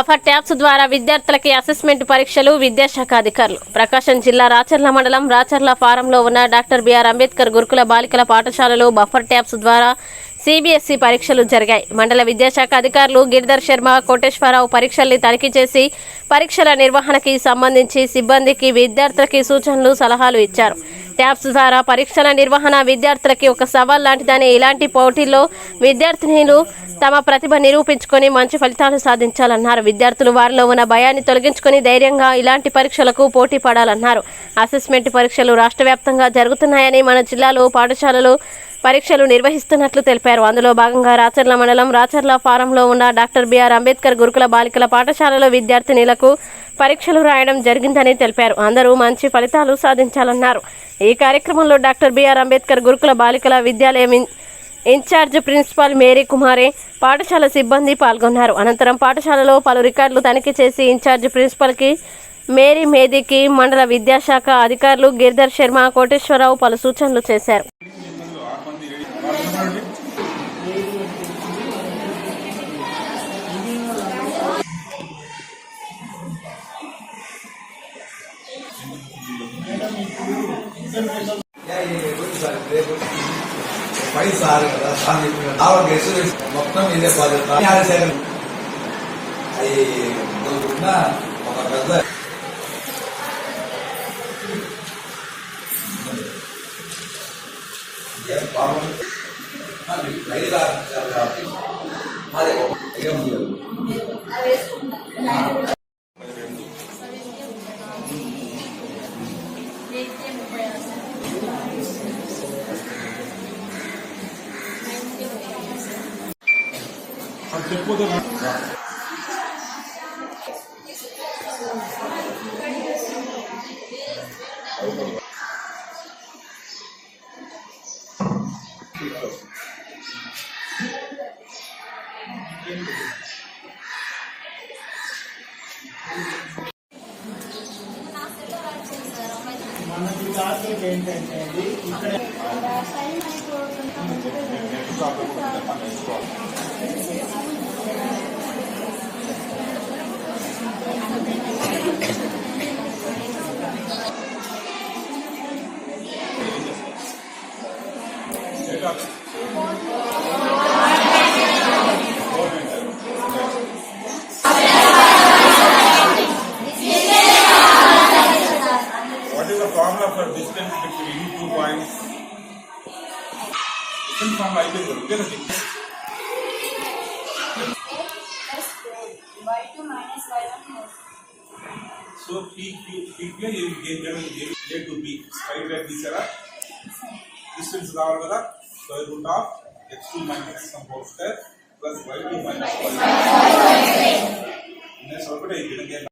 Buffer tabs ద్వారా విద్యార్థులకి assessment పరీక్షలు విద్యాశాఖ అధికారులు. ప్రకాశం జిల్లా రాచర్ల మండలం రాచర్ల ఫారంలో ఉన్న డాక్టర్ బిఆర్ అంబేద్కర్ గురుకుల బాలికల పాఠశాలలో బఫర్ ట్యాబ్స్ ద్వారా సిబిఎస్ఈ పరీక్షలు జరిగాయి. మండల విద్యాశాఖ అధికారులు గిరిధర్ శర్మ కోటేశ్వరరావు పరీక్షల్ని తనిఖీ చేసి పరీక్షల నిర్వహణకి సంబంధించి సిబ్బందికి విద్యార్థులకి సూచనలు సలహాలు ఇచ్చారు. ట్యాబ్స్ ద్వారా పరీక్షల నిర్వహణ విద్యార్థులకి ఒక సవాల్ లాంటిదని ఇలాంటి పోటీల్లో విద్యార్థినిలు తమ ప్రతిభ నిరూపించుకొని మంచి ఫలితాలు సాధించాలన్నారు. విద్యార్థులు వారిలో ఉన్న భయాన్ని తొలగించుకొని ధైర్యంగా ఇలాంటి పరీక్షలకు పోటీ పడాలన్నారు. అసెస్మెంట్ పరీక్షలు రాష్ట్ర వ్యాప్తంగా జరుగుతున్నాయని మన జిల్లాలో పాఠశాలలు పరీక్షలు నిర్వహిస్తున్నట్లు తెలిపారు. అందులో భాగంగా రాచర్ల మండలం రాచర్ల ఫారంలో ఉన్న డాక్టర్ బిఆర్ అంబేద్కర్ గురుకుల బాలికల పాఠశాలలో విద్యార్థినిలకు పరీక్షలు రాయడం జరిగిందని తెలిపారు. అందరూ మంచి ఫలితాలు సాధించాలన్నారు. ఈ కార్యక్రమంలో డాక్టర్ బిఆర్ అంబేద్కర్ గురుకుల బాలికల విద్యాలయం ఇన్ఛార్జ్ ప్రిన్సిపాల్ మేరీ కుమారే పాఠశాల సిబ్బంది పాల్గొన్నారు. అనంతరం పాఠశాలలో పలు రికార్డులు తనిఖీ చేసి ఇన్ఛార్జ్ ప్రిన్సిపాల్కి మేరీ మేదీకి మండల విద్యాశాఖ అధికారులు గిరిధర్ శర్మ కోటేశ్వరరావు పలు సూచనలు చేశారు. పై సార్ కదా సార్ చెప్పిన ఆవిడ గెస్ట్ మొత్తం ఇదే బాధ్యత న్యాయశాఖ అవి ఉన్న ఒక పెద్ద అది రైలు ఆఫీసర్ మనకి టార్గెట్ ఏంటంటే जाता What is the formula for distance between two points? Simple formula is equal to distance. So PQ, PQ, you gain, you gain to B. Right, right, these are distance. Now, what is square root of x2 minus x whole square plus y2 minus y1.